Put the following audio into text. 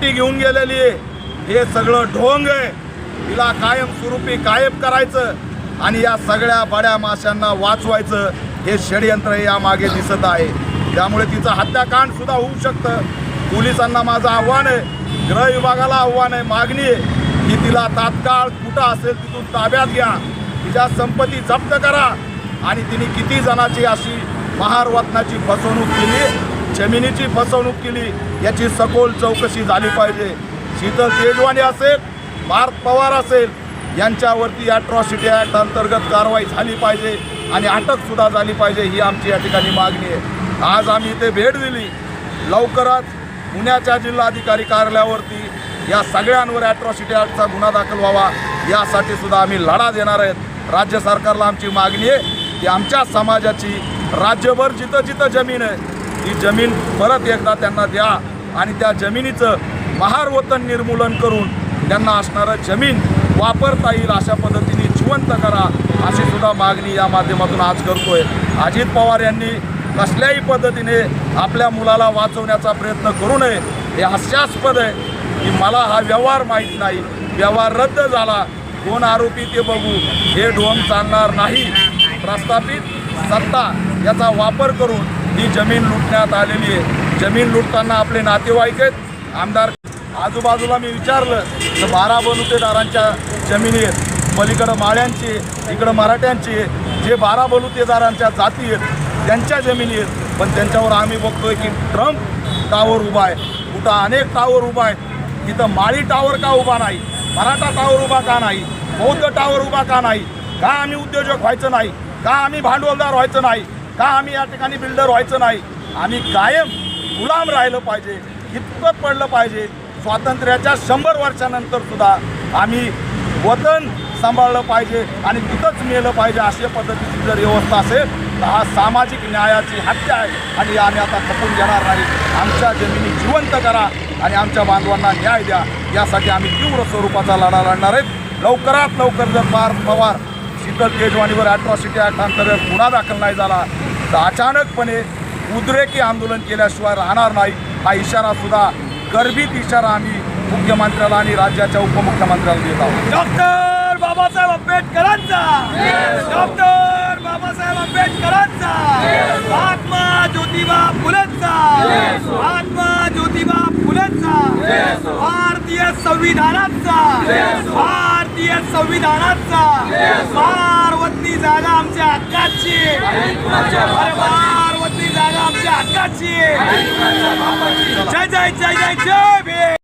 ती घेऊन गेलेली आहे. हे सगळं ढोंग आहे. तिला कायमस्वरूपी गायब करायचं आणि या सगळ्या बड्या माशांना वाचवायचं हे षडयंत्र या मागे दिसत आहे. त्यामुळे तिचं हत्याकांड सुद्धा होऊ शकतं. पोलिसांना माझं आव्हान आहे. गृह विभागाला आव्हान आहे. मागणी आहे की तिला तात्काळ कुठं असेल तिथून ताब्यात घ्या. तिच्या संपत्ती जप्त करा. आणि तिने किती जणांची अशी महारत्नाची फसवणूक केली? जमिनीची फसवणूक केली याची सखोल चौकशी झाली पाहिजे. शीतल तेजवानी असेल पार्थ पवार असेल यांच्यावरती ॲट्रॉसिटी ॲक्ट अंतर्गत कारवाई झाली पाहिजे आणि अटकसुद्धा झाली पाहिजे ही आमची या ठिकाणी मागणी आहे. आज आम्ही इथे भेट दिली. लवकरच पुण्याच्या जिल्हाधिकारी कार्यालयावरती या सगळ्यांवर ॲट्रॉसिटी ॲक्टचा गुन्हा दाखल व्हावा यासाठी सुद्धा आम्ही लढा देणार आहेत. राज्य सरकारला आमची मागणी आहे की आमच्या समाजाची राज्यभर जिथं जिथं जमीन आहे ती जमीन परत एकदा त्यांना द्या आणि त्या जमिनीचं महारवतन निर्मूलन करून त्यांना असणारं जमीन वापरता येईल अशा पद्धतीने जिवंत करा अशी सुद्धा मागणी या माध्यमातून आज करतोय. अजित पवार यांनी कसल्याही पद्धतीने आपल्या मुलाला वाचवण्याचा प्रयत्न करू नये. हे हास्यास्पद आहे की मला हा व्यवहार माहीत नाही. व्यवहार रद्द झाला. कोण आरोपी ते बघू. हे ढोम चालणार नाही. प्रस्थापित सत्ता याचा वापर करून ही जमीन लुटण्यात आलेली आहे. जमीन लुटताना आपले नातेवाईक आहेत. आमदार आजूबाजूला मी विचारलं तर बारा बलुतेदारांच्या जमिनी आहेत. पलीकडं माळ्यांची आहे, इकडं मराठ्यांची आहे. जे बारा बलुतेदारांच्या जाती आहेत त्यांच्या जमिनी आहेत. पण त्यांच्यावर आम्ही बघतोय की ट्रम्प टावर उभा आहे. कुठं अनेक टावर उभा आहेत. इथं माळी टावर का उभा नाही? मराठा टावर उभा का नाही? बौद्ध टावर उभा का नाही? का आम्ही उद्योजक व्हायचं नाही? का आम्ही भांडवलदार व्हायचं नाही? का आम्ही या ठिकाणी बिल्डर व्हायचं नाही? आम्ही कायम गुलाम राहिलं पाहिजे इतकं पडलं पाहिजे. स्वातंत्र्याच्या शंभर वर्षानंतर सुद्धा आम्ही वतन सांभाळलं पाहिजे आणि तिथंच मेलं पाहिजे अशा पद्धतीची जर व्यवस्था असेल तर हा सामाजिक न्यायाची हत्या आहे आणि आम्ही आता खपून घेणार नाही. आमच्या जमिनी जिवंत करा आणि आमच्या बांधवांना न्याय द्या. यासाठी आम्ही तीव्र स्वरूपाचा लढा लढणार आहेत. लवकरात लवकर जर पार पवार शीतल तेजवानीवर अट्रॉसिटी ॲक्ट अंतर्गत गुन्हा दाखल नाही झाला तर अचानकपणे उद्रेकी आंदोलन केल्याशिवाय राहणार नाही. हा इशारा सुद्धा गर्भित इशारा आम्ही मुख्यमंत्र्याला आणि राज्याच्या उपमुख्यमंत्र्याला देत आहोत. डॉक्टर बाबासाहेब आंबेडकरांचा! डॉक्टर बाबासाहेब आंबेडकरांचा! महात्मा ज्योतिबा फुलेंचा! महात्मा ज्योतिबा फुलेंचा! भारतीय संविधानाचा! भारतीय संविधानाचा! पार्वती जागा आमच्या हक्काची. अरे पार्वती जागा आमच्या हक्काची. जय जय जय जय जय